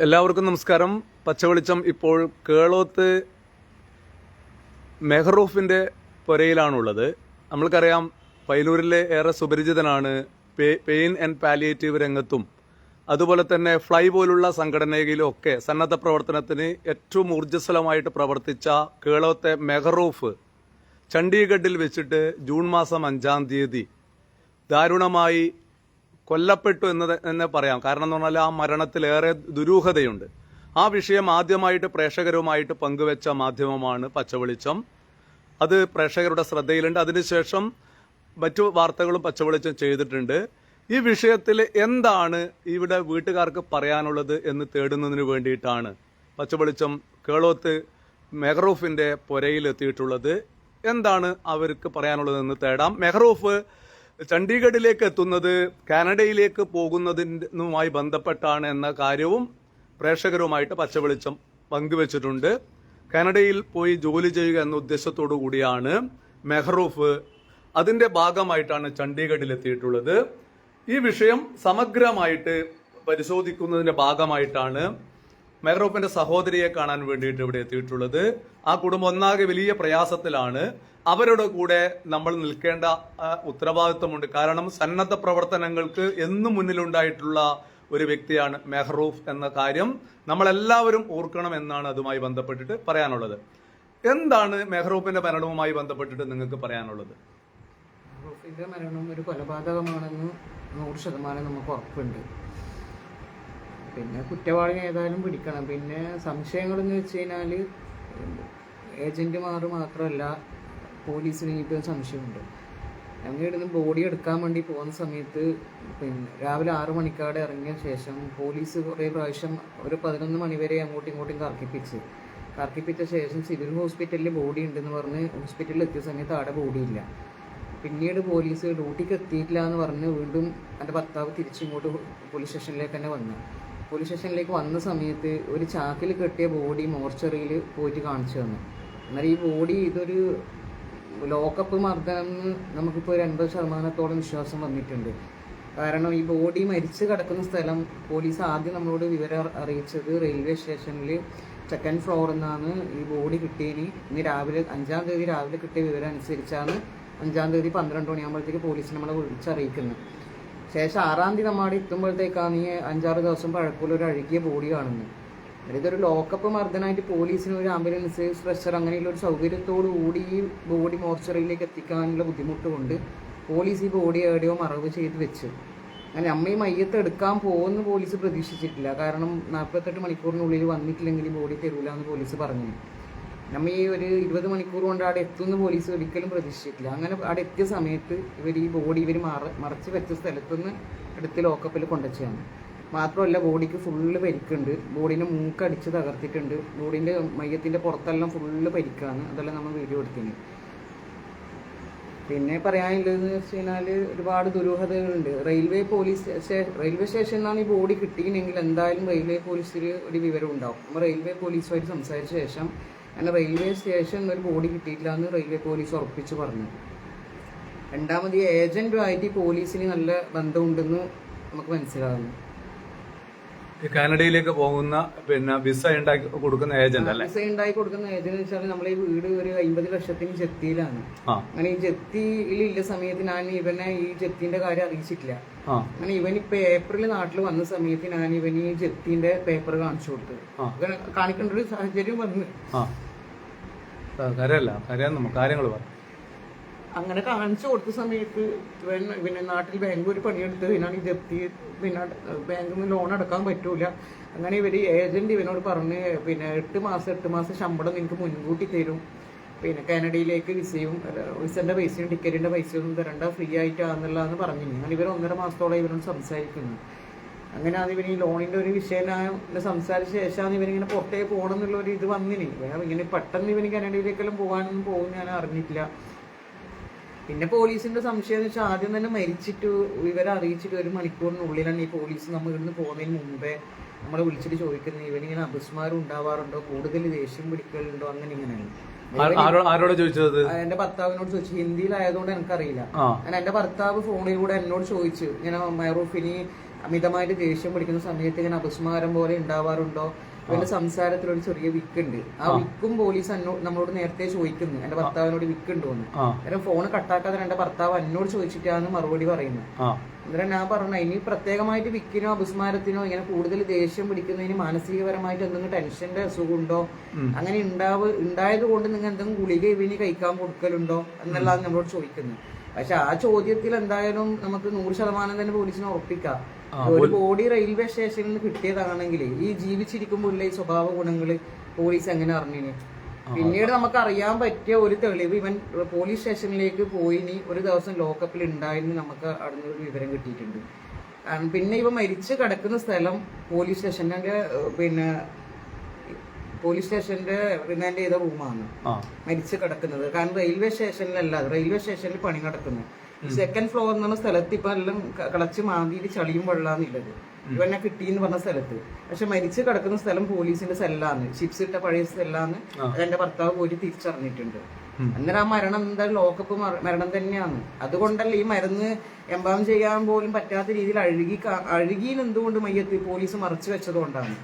എല്ലാവർക്കും നമസ്കാരം. പച്ചവെളിച്ചം ഇപ്പോൾ കേളോത്ത് മെഹറൂഫിന്റെ പുരയിലാണുള്ളത്. നമ്മൾക്കറിയാം പൈനൂരിലെ ഏറെ സുപരിചിതനാണ് പെയിൻ ആൻഡ് പാലിയേറ്റീവ് രംഗത്തും അതുപോലെ തന്നെ ഫ്ലൈ പോലുള്ള സംഘടനയിലും ഒക്കെ സന്നദ്ധ പ്രവർത്തനത്തിന് ഏറ്റവും ഊർജസ്വലമായിട്ട് പ്രവർത്തിച്ച കേളോത്തെ മെഹറൂഫ് ചണ്ഡീഗഡിൽ വെച്ചിട്ട് ജൂൺ മാസം അഞ്ചാം തീയതി ദാരുണമായി കൊല്ലപ്പെട്ടു എന്ന് തന്നെ പറയാം. കാരണം എന്ന് പറഞ്ഞാൽ ആ മരണത്തിലേറെ ദുരൂഹതയുണ്ട്. ആ വിഷയം ആദ്യമായിട്ട് പ്രേക്ഷകരുമായിട്ട് പങ്കുവെച്ച മാധ്യമമാണ് പച്ചവെളിച്ചം. അത് പ്രേക്ഷകരുടെ ശ്രദ്ധയിലുണ്ട്. അതിനുശേഷം മറ്റു വാർത്തകളും പച്ചവെളിച്ചം ചെയ്തിട്ടുണ്ട്. ഈ വിഷയത്തിൽ എന്താണ് ഇവിടെ വീട്ടുകാർക്ക് പറയാനുള്ളത് എന്ന് തേടുന്നതിന് വേണ്ടിയിട്ടാണ് പച്ചവെളിച്ചം കേളോത്ത് മെഹറൂഫിന്റെ പുരയിലെത്തിയിട്ടുള്ളത്. എന്താണ് അവർക്ക് പറയാനുള്ളതെന്ന് തേടാം. മെഹറൂഫ് ചണ്ഡീഗഡിലേക്ക് എത്തുന്നത് കാനഡയിലേക്ക് പോകുന്നതിനുമായി ബന്ധപ്പെട്ടാണ് എന്ന കാര്യവും പ്രേക്ഷകരുമായിട്ട് പച്ചവെളിച്ചം പങ്കുവച്ചിട്ടുണ്ട്. കാനഡയിൽ പോയി ജോലി ചെയ്യുക എന്ന ഉദ്ദേശത്തോടു കൂടിയാണ് മെഹ്റൂഫ് അതിന്റെ ഭാഗമായിട്ടാണ് ചണ്ഡീഗഡിൽ എത്തിയിട്ടുള്ളത് ഈ വിഷയം സമഗ്രമായിട്ട് പരിശോധിക്കുന്നതിന്റെ ഭാഗമായിട്ടാണ് മെഹറൂഫിന്റെ സഹോദരിയെ കാണാൻ വേണ്ടിയിട്ട് ഇവിടെ എത്തിയിട്ടുള്ളത്. ആ കുടുംബം ഒന്നാകെ വലിയ പ്രയാസത്തിലാണ്. അവരുടെ കൂടെ നമ്മൾ നിൽക്കേണ്ട ഉത്തരവാദിത്വമുണ്ട്. കാരണം സന്നദ്ധ പ്രവർത്തനങ്ങൾക്ക് എന്നും മുന്നിലുണ്ടായിട്ടുള്ള ഒരു വ്യക്തിയാണ് മെഹ്റൂഫ് എന്ന കാര്യം നമ്മളെല്ലാവരും ഓർക്കണം എന്നാണ് അതുമായി ബന്ധപ്പെട്ടിട്ട് പറയാനുള്ളത്. എന്താണ് മെഹ്റൂഫിന്റെ മരണവുമായി ബന്ധപ്പെട്ടിട്ട് നിങ്ങൾക്ക് പറയാനുള്ളത്? മെഹ്റൂഫിന്റെ മരണം ഒരു കൊലപാതകമാണെന്ന് നൂറ് ശതമാനം നമുക്ക് ഉറപ്പുണ്ട്. പിന്നെ കുറ്റവാളിനെ ഏതായാലും പിടിക്കണം. പിന്നെ സംശയങ്ങളെന്ന് വെച്ച് കഴിഞ്ഞാൽ ഏജന്റുമാർ മാത്രമല്ല പോലീസിന് ഇപ്പം സംശയമുണ്ട്. ഞങ്ങൾ ഇവിടുന്ന് ബോഡി എടുക്കാൻ വേണ്ടി പോകുന്ന സമയത്ത് പിന്നെ രാവിലെ ആറ് മണിക്കാടെ ഇറങ്ങിയ ശേഷം പോലീസ് കുറേ പ്രാവശ്യം ഒരു പതിനൊന്ന് മണിവരെ അങ്ങോട്ടും ഇങ്ങോട്ടും കറക്കിപ്പിച്ച്. കറക്കിപ്പിച്ച ശേഷം സിവിൽ ഹോസ്പിറ്റലിൽ ബോഡി ഉണ്ടെന്ന് പറഞ്ഞ് ഹോസ്പിറ്റലിൽ എത്തിയ സമയത്ത് അവിടെ ബോഡിയില്ല പിന്നീട് പോലീസ് ഡ്യൂട്ടിക്ക് എത്തിയിട്ടില്ല എന്ന് പറഞ്ഞ് വീണ്ടും എന്റെ ഭർത്താവ് തിരിച്ചിങ്ങോട്ട് പോലീസ് സ്റ്റേഷനിലേക്ക് തന്നെ വന്നു. പോലീസ് സ്റ്റേഷനിലേക്ക് വന്ന സമയത്ത് ഒരു ചാക്കിൽ കെട്ടിയ ബോഡി മോർച്ചറിയിൽ പോയിട്ട് കാണിച്ചു തന്നു. എന്നാൽ ഈ ബോഡി ഇതൊരു ലോക്കപ്പ് മർദ്ദനം നമുക്കിപ്പോൾ ഒരു എൺപത് ശതമാനത്തോളം വിശ്വാസം വന്നിട്ടുണ്ട്. കാരണം ഈ ബോഡി മരിച്ച് കിടക്കുന്ന സ്ഥലം പോലീസ് ആദ്യം നമ്മളോട് വിവരം അറിയിച്ചത് റെയിൽവേ സ്റ്റേഷനിൽ സെക്കൻഡ് ഫ്ലോറിൽ നിന്നാണ് ഈ ബോഡി കിട്ടിയതിന്. ഇന്ന് രാവിലെ അഞ്ചാം തീയതി രാവിലെ കിട്ടിയ വിവരം അനുസരിച്ചാണ് അഞ്ചാം തീയതി പന്ത്രണ്ട് മണിയാകുമ്പോഴത്തേക്ക് പോലീസ് നമ്മളെ വിളിച്ചറിയിക്കുന്നത്. ശേഷം ആറാം തീയതി നമ്മുടെ എത്തുമ്പോഴത്തേക്കാണ് ഈ അഞ്ചാറ് ദിവസം പഴക്കമുള്ള ഒരു അഴുകിയ ബോഡി കാണുന്നത് ഇതൊരു ലോക്കപ്പ് മർദ്ദനായിട്ട് പോലീസിന് ഒരു ആംബുലൻസ് സ്ട്രെച്ചർ അങ്ങനെയുള്ള ഒരു സൗകര്യത്തോടു കൂടി ഈ ബോഡി മോർച്ചറിയിലേക്ക് എത്തിക്കാനുള്ള ബുദ്ധിമുട്ട് കൊണ്ട് പോലീസ് ഈ ബോഡി എവിടെയോ മറവ് ചെയ്ത് വെച്ചു. അങ്ങനെ അമ്മ ഈ മയ്യത്ത് എടുക്കാൻ പോകുമെന്ന് പോലീസ് പ്രതീക്ഷിച്ചിട്ടില്ല. കാരണം നാൽപ്പത്തെട്ട് മണിക്കൂറിനുള്ളിൽ വന്നിട്ടില്ലെങ്കിൽ ബോഡി തരൂല എന്ന് പോലീസ് പറഞ്ഞു. നമ്മ ഈ ഒരു ഇരുപത് മണിക്കൂർ കൊണ്ട് അവിടെ എത്തുമെന്ന് പോലീസ് ഒരിക്കലും പ്രതീക്ഷിച്ചിട്ടില്ല. അങ്ങനെ അവിടെ എത്തിയ സമയത്ത് ഇവർ ഈ ബോഡി ഇവർ മറ മറച്ച് വെച്ച സ്ഥലത്തുനിന്ന് എടുത്ത് ലോക്കപ്പിൽ കൊണ്ടുവച്ചാണ് മാത്രമല്ല ബോഡിക്ക് ഫുള്ള് പരിക്കുണ്ട്. ബോഡീന്റെ മൂക്കടിച്ച് തകർത്തിട്ടുണ്ട്. ബോഡീന്റെ മയ്യത്തിന്റെ പുറത്തെല്ലാം ഫുള്ള് പരിക്കാണ്. അതെല്ലാം നമ്മൾ വീഡിയോ എടുത്തിന് പിന്നെ പറയാനുള്ളതെന്ന് വെച്ച് കഴിഞ്ഞാൽ ഒരുപാട് ദുരൂഹതകളുണ്ട്. റെയിൽവേ പോലീസ് റെയിൽവേ സ്റ്റേഷനിൽ നിന്നാണ് ഈ ബോഡി കിട്ടിയെങ്കിൽ എന്തായാലും റെയിൽവേ പോലീസിൽ ഒരു വിവരം ഉണ്ടാവും. അപ്പോൾ റെയിൽവേ പോലീസുമായിട്ട് സംസാരിച്ച ശേഷം അങ്ങനെ റെയിൽവേ സ്റ്റേഷനിൽ ഒരു ബോഡി കിട്ടിയിട്ടില്ല എന്ന് റെയിൽവേ പോലീസ് ഉറപ്പിച്ച് പറഞ്ഞു. രണ്ടാമത് ഈ ഏജന്റുമായിട്ട് ഈ പോലീസിന് നല്ല ബന്ധമുണ്ടെന്ന് നമുക്ക് മനസ്സിലാകുന്നു. കാനഡയിലേക്ക് പോകുന്ന പിന്നെ വിസ ഉണ്ടാക്കി കൊടുക്കുന്ന ഏജന്റ് അല്ലേ? വിസ ഉണ്ടാക്കി കൊടുക്കുന്ന ഏജന്റ് വെച്ചാൽ നമ്മൾ ഈ വീട് ഒരു അമ്പത് ലക്ഷത്തിന് ചെത്തിയിലാണ്. അങ്ങനെ ഈ ജപ്തിയിലുള്ള സമയത്ത് ഞാൻ ഇവനെ ഈ ചെത്തിന്റെ കാര്യം അറിയിച്ചിട്ടില്ല. അങ്ങനെ ഇവൻ ഇപ്പൊ ഏപ്രിൽ നാട്ടിൽ വന്ന സമയത്ത് ഞാൻ ഇവൻ ഈ ചെത്തിന്റെ പേപ്പർ കാണിച്ചു കൊടുത്തത്. കാണിക്കേണ്ട ഒരു സാഹചര്യം വന്നു. കാര്യമല്ല നമുക്ക് കാര്യങ്ങൾ പറ. അങ്ങനെ കാണിച്ചു കൊടുത്ത സമയത്ത് പിന്നെ നാട്ടിൽ ബാങ്ക് ഒരു പണിയെടുത്ത് ഇവനാണ് ജപ്തി പിന്നെ ബാങ്കിൽ നിന്ന് ലോൺ അടക്കാൻ പറ്റൂല. അങ്ങനെ ഇവർ ഏജന്റ് ഇവനോട് പറഞ്ഞ് പിന്നെ എട്ട് മാസം എട്ട് മാസം ശമ്പളം നിനക്ക് മുൻകൂട്ടി തരും. പിന്നെ കാനഡയിലേക്ക് വിസയും വിസന്റെ പൈസയും ടിക്കറ്റിന്റെ പൈസയും ഒന്നും തരണ്ട ഫ്രീ ആയിട്ടാന്നുള്ളതെന്ന് പറഞ്ഞു. അങ്ങനെ ഇവർ ഒന്നര മാസത്തോളം ഇവനോട് സംസാരിക്കുന്നു. അങ്ങനെ അത് ഇവർ ഈ ലോണിന്റെ ഒരു വിഷയം സംസാരിച്ച ശേഷമാണ് ഇവനിങ്ങനെ പുറത്തേക്ക് പോകണം എന്നുള്ള ഒരു ഇത് വന്നിനി. ഇങ്ങനെ പെട്ടെന്ന് ഇവന് കാനഡയിലേക്കെല്ലാം പോകാനൊന്നും പോകും ഞാൻ അറിഞ്ഞിട്ടില്ല. പിന്നെ പോലീസിന്റെ സംശയം എന്ന് വെച്ചാൽ ആദ്യം തന്നെ മരിച്ചിട്ട് വിവരം അറിയിച്ചിട്ട് ഒരു മണിക്കൂറിനുള്ളിലാണ് ഈ പോലീസ് നമ്മൾ ഇവിടുന്ന് പോകുന്നതിന് മുമ്പേ നമ്മളെ വിളിച്ചിട്ട് ചോദിക്കുന്നത്. ഇവനിങ്ങനെ അപസ്മാരം ഉണ്ടാവാറുണ്ടോ? കൂടുതൽ ദേഷ്യം പിടിക്കലുണ്ടോ? അങ്ങനെ ഇങ്ങനെയാണ്. ആരോട് ആരോ- ആരോടാ ചോദിച്ചത്? എന്റെ ഭർത്താവിനോട് ചോദിച്ചു. ഹിന്ദിയിലായതുകൊണ്ട് എനിക്കറിയില്ല. ഞാൻ എന്റെ ഭർത്താവ് ഫോണിലൂടെ എന്നോട് ചോദിച്ചു. ഇങ്ങനെ മൈറൂഫിനി അമിതമായിട്ട് ദേഷ്യം പിടിക്കുന്ന സമയത്ത് ഇങ്ങനെ അപസ്മാരം പോലെ ഉണ്ടാവാറുണ്ടോ? ഇവന്റെ സംസാരത്തിൽ ഒരു ചെറിയ വിക്ക് ഉണ്ട് ആ. വിക്കും പോലീസ് എന്നോട് നമ്മളോട് നേരത്തെ ചോദിക്കുന്നു. എന്റെ ഭർത്താവിനോട് വിക്ക് എന്ന്. കാരണം ഫോൺ കട്ടാക്കാതെ എന്റെ ഭർത്താവ് എന്നോട് ചോദിച്ചിട്ടാണ് മറുപടി പറയുന്നത്. അന്നേരം ഞാൻ പറഞ്ഞു ഇനി പ്രത്യേകമായിട്ട് വിക്കിനോ അപസ്മാരത്തിനോ ഇങ്ങനെ കൂടുതൽ ദേഷ്യം പിടിക്കുന്നതിന് മാനസികപരമായിട്ട് എന്തെങ്കിലും ടെൻഷന്റെ അസുഖമുണ്ടോ? അങ്ങനെ ഉണ്ടാവ് ഉണ്ടായത് കൊണ്ട് നിങ്ങൾ എന്തെങ്കിലും ഗുളിക ഇവന് കഴിക്കാൻ കൊടുക്കലുണ്ടോ? എന്നുള്ളതാണ് നമ്മളോട് ചോദിക്കുന്നത് പക്ഷെ ആ ചോദ്യത്തിൽ എന്തായാലും നമുക്ക് നൂറ് ശതമാനം തന്നെ പോലീസിനെ ഉറപ്പിക്കാം. ഒരു ബോഡി റെയിൽവേ സ്റ്റേഷനിൽ നിന്ന് കിട്ടിയതാണെങ്കിൽ ഈ ജീവിച്ചിരിക്കുമ്പോഴുള്ള ഈ സ്വഭാവ ഗുണങ്ങൾ പോലീസ് എങ്ങനെ അറിഞ്ഞിന്? പിന്നീട് നമുക്ക് അറിയാൻ പറ്റിയ ഒരു തെളിവ് ഇവൻ പോലീസ് സ്റ്റേഷനിലേക്ക് പോയി ഇനി ഒരു ദിവസം ലോക്കപ്പിൽ ഉണ്ടായിരുന്നു നമുക്ക് അവിടുന്ന് ഒരു വിവരം കിട്ടിയിട്ടുണ്ട്. കാരണം പിന്നെ ഇവ മരിച്ചു കിടക്കുന്ന സ്ഥലം പോലീസ് സ്റ്റേഷന്റെ പിന്നെ പോലീസ് സ്റ്റേഷന്റെ റിമാൻഡ് ചെയ്ത റൂമാണ്. മരിച്ചു കിടക്കുന്നത്. കാരണം റെയിൽവേ സ്റ്റേഷനിലല്ല. റെയിൽവേ സ്റ്റേഷനിൽ പണി നടക്കുന്നു. സെക്കൻഡ് ഫ്ലോർ എന്ന സ്ഥലത്ത് ഇപ്പൊ എല്ലാം കളച്ച് മാന്തിയിട്ട് ചളിയും വെള്ളാന്നുള്ളത് ഇവനെ കിട്ടിയെന്ന് പറഞ്ഞ സ്ഥലത്ത്. പക്ഷെ മരിച്ചു കിടക്കുന്ന സ്ഥലം പോലീസിന്റെ സെല്ലാണ് ചിപ്സ് ഇട്ട പഴയ സെല്ലാണ് അതെന്റെ ഭർത്താവ് പോയി തിരിച്ചറിഞ്ഞിട്ടുണ്ട്. അന്നേരം ആ മരണം എന്താ ലോക്കപ്പ് മരണം തന്നെയാണ്. അതുകൊണ്ടല്ല ഈ മരുന്ന് എംബാം ചെയ്യാൻ പോലും പറ്റാത്ത രീതിയിൽ അഴുകി അഴുകിയിൽ എന്തുകൊണ്ട് മയ്യത്ത് പോലീസ് മറച്ചു വെച്ചതുകൊണ്ടാണ്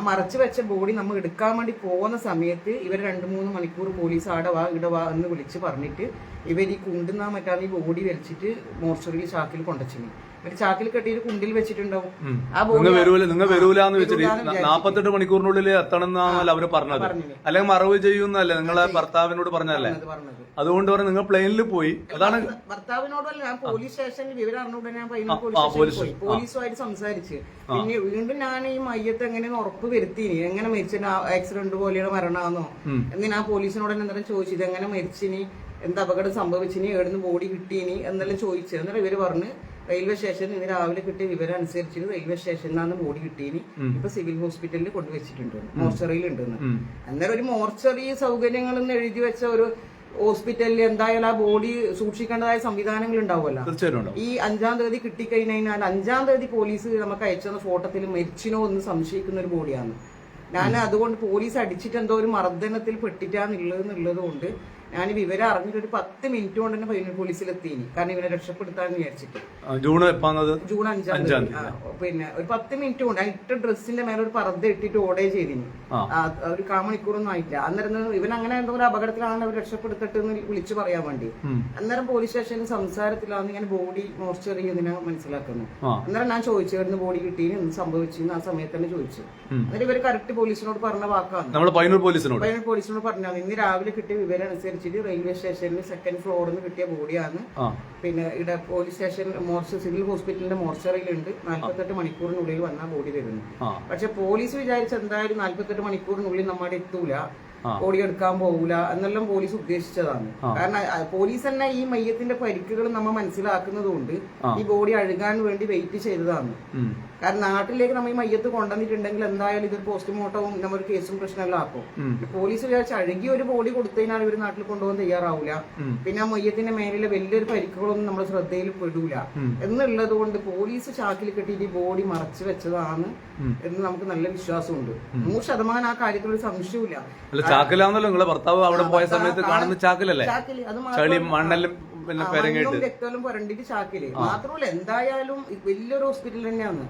മറച്ചു വെച്ച ബോഡി നമ്മൾ എടുക്കാൻ വേണ്ടി പോകുന്ന സമയത്ത് ഇവർ രണ്ട് മൂന്ന് മണിക്കൂർ പോലീസ് ആടെ വാ ഇട വാ എന്ന് വിളിച്ച് പറഞ്ഞിട്ട് ഇവർ ഈ കുണ്ടുന്നാ മറ്റാന്ന് ഈ ബോഡി വലിച്ചിട്ട് മോർച്ചറിയിൽ ചാക്കിൽ കൊണ്ടുവച്ചിന്. ഇവർ ചാക്കിൽ കെട്ടിയിട്ട് കുണ്ടിൽ വെച്ചിട്ടുണ്ടാവും. ആ നിങ്ങൾ വരൂല നിങ്ങൾ വരൂലെന്ന് വെച്ചിട്ട് നാപ്പത്തെട്ട് മണിക്കൂറിനുള്ളിൽ എത്തണം എന്നാണല്ലോ അവർ പറഞ്ഞത്. അല്ലെങ്കിൽ മറവ് ചെയ്യുന്നല്ലേ നിങ്ങളെ ഭർത്താവിനോട് പറഞ്ഞല്ലേ അതുകൊണ്ട് പറഞ്ഞ് നിങ്ങൾ പ്ലെയിനിൽ പോയി. അതാണ് ഭർത്താവിനോടല്ല ഞാൻ പോലീസ് സ്റ്റേഷനിൽ വിവരം അറിഞ്ഞുകൊണ്ട് ഞാൻ പോലീസ് പോയി. പോലീസുമായിട്ട് സംസാരിച്ച്. പിന്നെ വീണ്ടും ഞാൻ ഈ മയ്യത്ത് എങ്ങനെയെന്ന് ഉറപ്പ് വരുത്തിനി എങ്ങനെ മരിച്ചിന് ആക്സിഡന്റ് പോലെയുള്ള മരണമാണോ എന്ന് ഞാൻ പോലീസിനോട് എന്തെങ്കിലും ചോദിച്ചു. ഇത് എങ്ങനെ മരിച്ചിനി? എന്ത് അപകടം സംഭവിച്ചിനി? എവിടുന്ന് ബോഡി കിട്ടിയിനി? എന്നെല്ലാം ചോദിച്ചു. എന്നിട്ട് ഇവർ പറഞ്ഞ് റെയിൽവേ സ്റ്റേഷനിൽ ഇന്ന് രാവിലെ കിട്ടിയ വിവരം അനുസരിച്ച് റെയിൽവേ സ്റ്റേഷനിൽ നിന്നാണ് ബോഡി കിട്ടിയിന് ഇപ്പൊ സിവിൽ ഹോസ്പിറ്റലിൽ കൊണ്ടുവച്ചിട്ടുണ്ട്. മോർച്ചറിയിൽ ഉണ്ടെന്ന് അന്നേരം ഒരു മോർച്ചറി സൗകര്യങ്ങൾ എന്ന് എഴുതി വെച്ച ഒരു ഹോസ്പിറ്റലിൽ എന്തായാലും ആ ബോഡി സൂക്ഷിക്കേണ്ടതായ സംവിധാനങ്ങൾ ഉണ്ടാവുമല്ലോ. ഈ അഞ്ചാം തീയതി കിട്ടിക്കഴിഞ്ഞാൽ അഞ്ചാം തീയതി പോലീസ് നമുക്ക് അയച്ചെന്ന ഫോട്ടോത്തിൽ മരിച്ചിനോ എന്ന് സംശയിക്കുന്ന ഒരു ബോഡിയാണ്. ഞാൻ അതുകൊണ്ട് പോലീസ് അടിച്ചിട്ട് എന്തോ ഒരു മർദ്ദനത്തിൽ പെട്ടിട്ടാന്നുള്ളത് എന്നുള്ളത് കൊണ്ട് ഞാൻ വിവരം അറിഞ്ഞിട്ട് ഒരു പത്ത് മിനിറ്റ് കൊണ്ട് തന്നെ പയ്യന്നൂർ പോലീസിൽ എത്തിയിനി കാരണം ഇവനെ രക്ഷപ്പെടുത്താന്ന് വിചാരിച്ചിട്ട്. ജൂൺ ജൂൺ അഞ്ചാം തീയതി. പിന്നെ ഒരു പത്ത് മിനിറ്റ് കൊണ്ട് ഇട്ട ഡ്രസ്സിന്റെ മേലെ ഒരു പർദ്ദ ഇട്ടിട്ട് ഓടേ ചെയ്തിനി. ഒരു കാമണിക്കൂറൊന്നും ആയിട്ടില്ല. അന്നേരം ഇവൻ അങ്ങനെ എന്തോ ഒരു അപകടത്തിലാണ് അവർ രക്ഷപ്പെടുത്തിട്ട് എന്ന് വിളിച്ചു പറയാൻ വേണ്ടി. അന്നേരം പോലീസ് സ്റ്റേഷനിൽ സംസാരത്തിലാണ് ഇങ്ങനെ ബോഡി മോർച്ചറി ഇതിനെ മനസ്സിലാക്കുന്നു. അന്നേരം ഞാൻ ചോദിച്ചു ഇവിടുന്ന് ബോഡി കിട്ടിയിന് എന്ത് സംഭവിച്ചു? ആ സമയത്ത് തന്നെ ചോദിച്ചു. അന്നേരം ഇവർ കറക്റ്റ് പോലീസിനോട് പറഞ്ഞ വാക്കാണ് പയ്യന്നൂർ പോലീസിനോട്? പയ്യന്നൂർ പോലീസിനോട് പറഞ്ഞാൽ ഇന്ന് രാവിലെ കിട്ടിയ വിവരം അനുസരിച്ചിട്ട് റെയിൽവേ സ്റ്റേഷനിൽ സെക്കൻഡ് ഫ്ലോറിൽ നിന്ന് കിട്ടിയ ബോഡിയാണ്. പിന്നെ ഇവിടെ പോലീസ് സ്റ്റേഷൻ മോർച്ച സിവിൽ ഹോസ്പിറ്റലിന്റെ മോർച്ചറിയിലുണ്ട് നാല്പത്തെട്ട് മണിക്കൂറിനുള്ളിൽ വന്ന ബോഡി തരുന്നു പക്ഷെ പോലീസ് വിചാരിച്ച എന്തായാലും നാല്പത്തെട്ട് മണിക്കൂറിനുള്ളിൽ നമ്മുടെ എത്തൂല. ബോഡി എടുക്കാൻ പോകൂല എന്നെല്ലാം പോലീസ് ഉദ്ദേശിച്ചതാണ്. കാരണം പോലീസ് തന്നെ ഈ മയ്യത്തിന്റെ പരിക്കുകൾ നമ്മൾ മനസ്സിലാക്കുന്നതുകൊണ്ട് ഈ ബോഡി അഴുകാൻ വേണ്ടി വെയിറ്റ് ചെയ്തതാണ്. കാരണം നാട്ടിലേക്ക് നമ്മൾ ഈ മയ്യത്ത് കൊണ്ടുവന്നിട്ടുണ്ടെങ്കിൽ എന്തായാലും ഇതൊരു പോസ്റ്റ്മോർട്ടവും നമ്മൾ കേസും പ്രശ്നമെല്ലാം ആക്കും. പോലീസ് വിചാരിച്ച അഴുകിയ ഒരു ബോഡി കൊടുത്തതിനാൽ ഇവർ നാട്ടിൽ കൊണ്ടുപോകാൻ തയ്യാറാവില്ല പിന്നെ ആ മയ്യത്തിന്റെ മേലിലെ വലിയൊരു പരിക്കുകളൊന്നും നമ്മുടെ ശ്രദ്ധയിൽ പെടൂല. എന്നുള്ളത് കൊണ്ട് പോലീസ് ചാക്കിൽ കെട്ടിയിട്ട് ഈ ബോഡി മറച്ചു വെച്ചതാണ് എന്ന് നമുക്ക് നല്ല വിശ്വാസമുണ്ട്. നൂറ് ശതമാനം ആ കാര്യത്തിൽ ഒരു സംശയമില്ല ചാക്കിലാണല്ലോ നിങ്ങളെ ഭർത്താവ് അവിടെ പോയ സമയത്ത് കാണുന്ന ചാക്കിലല്ലേ? ചളി മണ്ണെല്ലാം പിന്നെ പെരങ്ങിട്ട് രക്തവും പുരണ്ടിട്ട് ചാക്കിൽ. മാത്രമല്ല എന്തായാലും വലിയൊരു ഹോസ്പിറ്റൽ തന്നെയാണ്.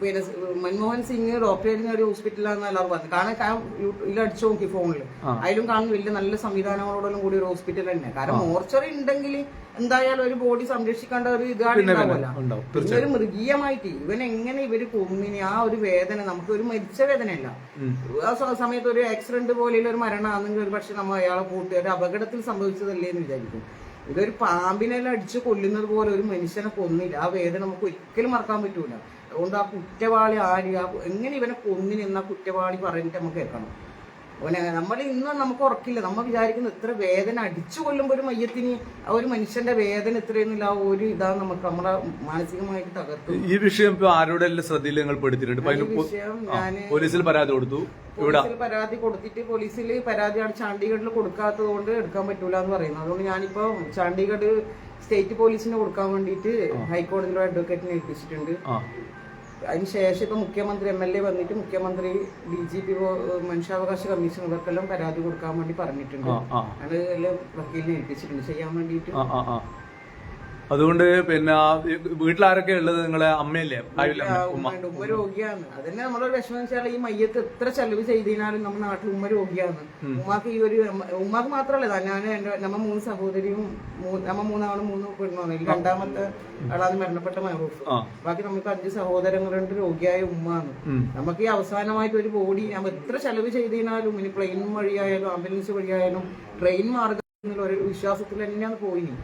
പിന്നെ മൻമോഹൻ സിംഗ് ഡോക്ടർ ആയിരുന്ന ഒരു ഹോസ്പിറ്റലാണെന്ന് എല്ലാവരും പറഞ്ഞു. കാരണം ഇതിൽ അടിച്ചു നോക്കി ഫോണിൽ അതിലും കാണുന്ന വലിയ നല്ല സംവിധാനങ്ങളോടും കൂടി ഒരു ഹോസ്പിറ്റൽ തന്നെ. കാരണം മോർച്ചറി ഉണ്ടെങ്കിൽ എന്തായാലും ഒരു ബോഡി സംരക്ഷിക്കേണ്ട ഒരു ഇതാണ് പിന്നെ ഒരു മൃഗീയമായിട്ട് ഇവൻ എങ്ങനെ ഇവർ കൊന്നിന് ആ ഒരു വേദന നമുക്ക് ഒരു മരിച്ച വേദനയല്ല. ആ സമയത്ത് ഒരു ആക്സിഡന്റ് പോലെയുള്ള ഒരു മരണമാണെങ്കിൽ ഒരു പക്ഷെ നമ്മൾ അയാളെ കൂട്ടി ഒരു അപകടത്തിൽ സംഭവിച്ചതല്ലേ എന്ന് വിചാരിക്കും. ഇതൊരു പാമ്പിനെല്ലാം അടിച്ചു കൊല്ലുന്നത് പോലെ ഒരു മനുഷ്യനെ കൊന്നില്ല. ആ വേദന നമുക്ക് ഒരിക്കലും മറക്കാൻ പറ്റൂല. അതുകൊണ്ട് ആ കുറ്റവാളി ആര് എങ്ങനെ ഇവനെ കൊന്നിനെന്ന് ആ കുറ്റവാളി പറഞ്ഞിട്ട് നമുക്ക് കേൾക്കണം. അവനെ നമ്മൾ ഇന്നും നമുക്ക് ഉറക്കില്ല. നമ്മൾ വിചാരിക്കുന്ന ഇത്ര വേദന അടിച്ചു കൊല്ലുമ്പോൾ ഒരു മയ്യത്തിന് ആ ഒരു മനുഷ്യന്റെ വേദന ഇത്രയെന്നില്ല ആ ഒരു ഇതാണ് നമുക്ക് നമ്മളെ മാനസികമായിട്ട് തകർക്കും. ഈ വിഷയം ഇപ്പൊ ആരുടെ ശ്രദ്ധയിൽ നിങ്ങൾ പെടുത്തിയിട്ടുണ്ട്? പോലീസിൽ പരാതി കൊടുത്തു. പോലീസിൽ പരാതി കൊടുത്തിട്ട് പോലീസിൽ പരാതിയാണ് ചണ്ഡീഗഡിൽ ചാണ്ഡീഗഡിൽ കൊടുക്കാത്തത് കൊണ്ട് എടുക്കാൻ പറ്റൂല എന്ന് പറയുന്നത്. അതുകൊണ്ട് ഞാനിപ്പോ ചണ്ഡീഗഡ് സ്റ്റേറ്റ് പോലീസിന് കൊടുക്കാൻ വേണ്ടിയിട്ട് ഹൈക്കോടതിയിലെ അഡ്വക്കേറ്റിനെ ഏൽപ്പിച്ചിട്ടുണ്ട്. ആ അതിനുശേഷം ഇപ്പം മുഖ്യമന്ത്രി എം എൽ എ വന്നിട്ട് മുഖ്യമന്ത്രി ഡി ജി പി മനുഷ്യാവകാശ കമ്മീഷൻ ഇവർക്കെല്ലാം പരാതി കൊടുക്കാൻ വേണ്ടി പറഞ്ഞിട്ടുണ്ട്. അത് വക്കീലിനെ ഏൽപ്പിച്ചിട്ടുണ്ട്. ചെയ്യാൻ വേണ്ടിയിട്ട്. അതുകൊണ്ട് പിന്നെ വീട്ടിലാരൊക്കെ ഉള്ളത് നിങ്ങളെ അമ്മയല്ലേ? ഉമ്മ. ഉമ്മ. രോഗിയാണ് അതന്നെ നമ്മളൊരു വിഷമം വെച്ചാൽ ഈ മയ്യത്ത് എത്ര ചെലവ് ചെയ്തതിനാലും നമ്മുടെ നാട്ടിൽ ഉമ്മ രോഗിയാണ്. ഉമ്മാക്ക് ഈ ഒരു ഉമ്മാക്ക് മാത്രമല്ല ഞാൻ എന്റെ നമ്മ മൂന്ന് സഹോദരിയും നമ്മ മൂന്നാളും മൂന്ന് പെണ്ണാണ് ഈ രണ്ടാമത്തെ ആളാണ് മരണപ്പെട്ട മഹറൂഫ്. ബാക്കി നമുക്ക് അഞ്ച് സഹോദരങ്ങളുണ്ട് രോഗിയായ ഉമ്മാണ്. ആണ് നമുക്ക് ഈ അവസാനമായിട്ട് ഒരു ബോഡി നമ്മൾ എത്ര ചെലവ് ചെയ്തതിനാലും ഇനി പ്ലെയിൻ വഴിയായാലും ആംബുലൻസ് വഴിയായാലും ട്രെയിൻ മാർഗം ഒരു വിശ്വാസത്തിൽ തന്നെയാണ് പോയിനി.